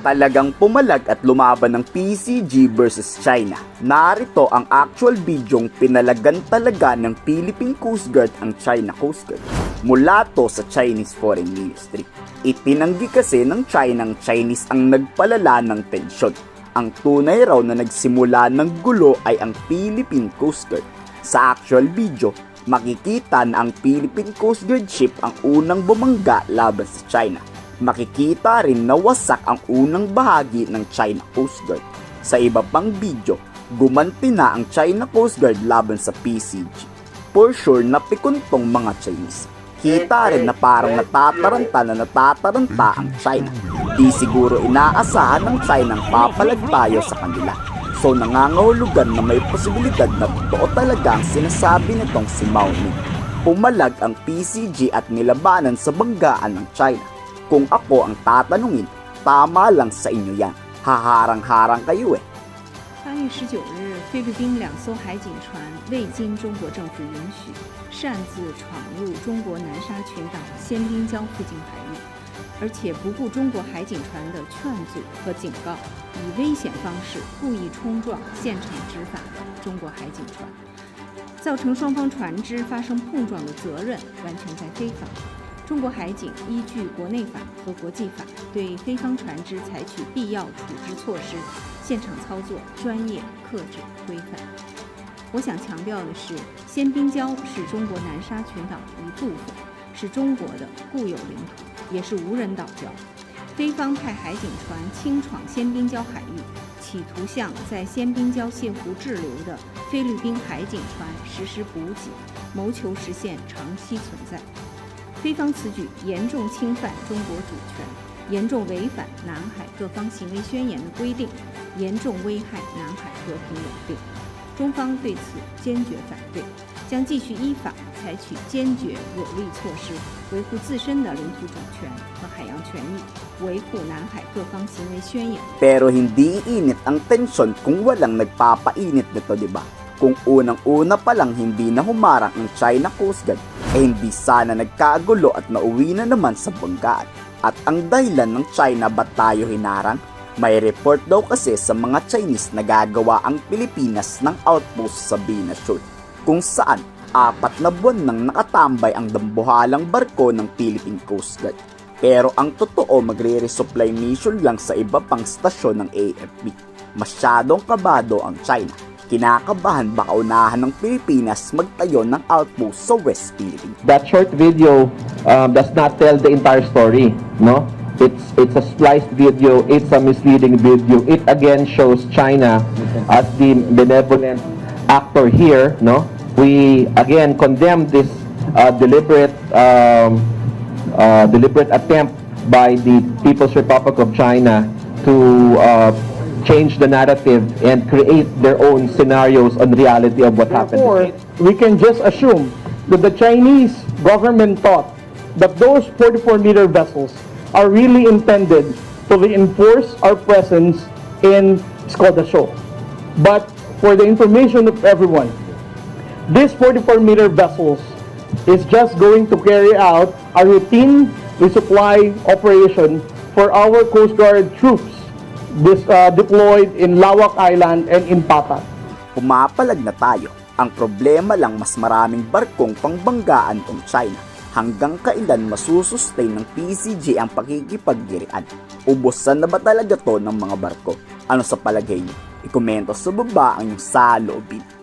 Talagang pumalag at lumaban ng PCG versus China. Narito ang actual bidyong pinalagan talaga ng Philippine Coast Guard ang China Coast Guard. Mula to sa Chinese Foreign Ministry. Itinanggi kasi ng China ang Chinese ang nagpalala ng tensyon. Ang tunay raw na nagsimula ng gulo ay ang Philippine Coast Guard. Sa actual video, makikita na ang Philippine Coast Guard ship ang unang bumangga laban sa China makikita rin na wasak ang unang bahagi ng China Coast Guard. Sa iba pang video, gumanti na ang China Coast Guard laban sa PCG. For sure, napikuntong mga Chinese. Kita rin na parang natataranta na natataranta ang China. Di siguro inaasahan ng China ang papalag tayo sa kanila. So nangangahulugan na may posibilidad na totoo talaga ang sinasabi nitong si Mao Ning. Pumalag ang PCG at nilabanan sa banggaan ng China. Kung ako ang tatanungin, tama lang sa inyo yan. Haharang-harang kayo eh. 八月十九日，菲律宾两艘海警船未经中国政府允许，擅自闯入中国南沙群岛仙宾礁附近海域，而且不顾中国海警船的劝阻和警告，以危险方式故意冲撞现场执法的中国海警船，造成双方船只发生碰撞的责任完全在菲方。中国海警依据国内法和国际法，对菲方船只采取必要处置措施，现场操作专业、克制、规范。我想强调的是，仙宾礁是中国南沙群岛一部分，是中国的固有领土，也是无人岛礁。菲方派海警船轻闯仙宾礁海域，企图向在仙宾礁泻湖滞留的菲律宾海警船实施补给，谋求实现长期存在。菲方此举严重侵犯中国主权，严重违反南海各方行为宣言的规定，严重危害南海和平稳定。中方对此坚决反对，将继续依法采取坚决有力措施，维护自身的领土主权和海洋权益，维护南海各方行为宣言。Pero hindi iinit ang tensyon kung walang nagpapainit nito, di ba? Kung unang-una pa lang hindi na humarang ang China Coast Guard, eh hindi sana nagkagulo at nauwi na naman sa banggaan. At ang dahilan ng China ba't tayo hinarang? May report daw kasi sa mga Chinese na gagawa ang Pilipinas ng outpost sa Binasur, kung saan apat na buwan nang nakatambay ang dambuhalang barko ng Philippine Coast Guard. Pero ang totoo magre-resupply mission lang sa iba pang stasyon ng AFP. Masyadong kabado ang China. Kinakabahan baka unahan ng Pilipinas magtayo ng outpost sa West Philippines. that short video um, does not tell the entire story, no? It's it's a spliced video. It's a misleading video. It again shows China as the benevolent actor here, no? We again condemn this uh, deliberate um, uh, deliberate attempt by the People's Republic of China to uh, change the narrative and create their own scenarios on reality of what happened. Therefore, we can just assume that the Chinese government thought that those 44-meter vessels are really intended to reinforce our presence in Skoda Show. But for the information of everyone, this 44-meter vessels is just going to carry out a routine resupply operation for our Coast Guard troops dis, uh, deployed in Lawak Island and in Patat. Pumapalag na tayo. Ang problema lang mas maraming barkong pangbanggaan ng China. Hanggang kailan masusustain ng PCG ang pakikipaggirian? Ubusan na ba talaga to ng mga barko? Ano sa palagay niyo? Ikomento sa baba ang iyong saloobin.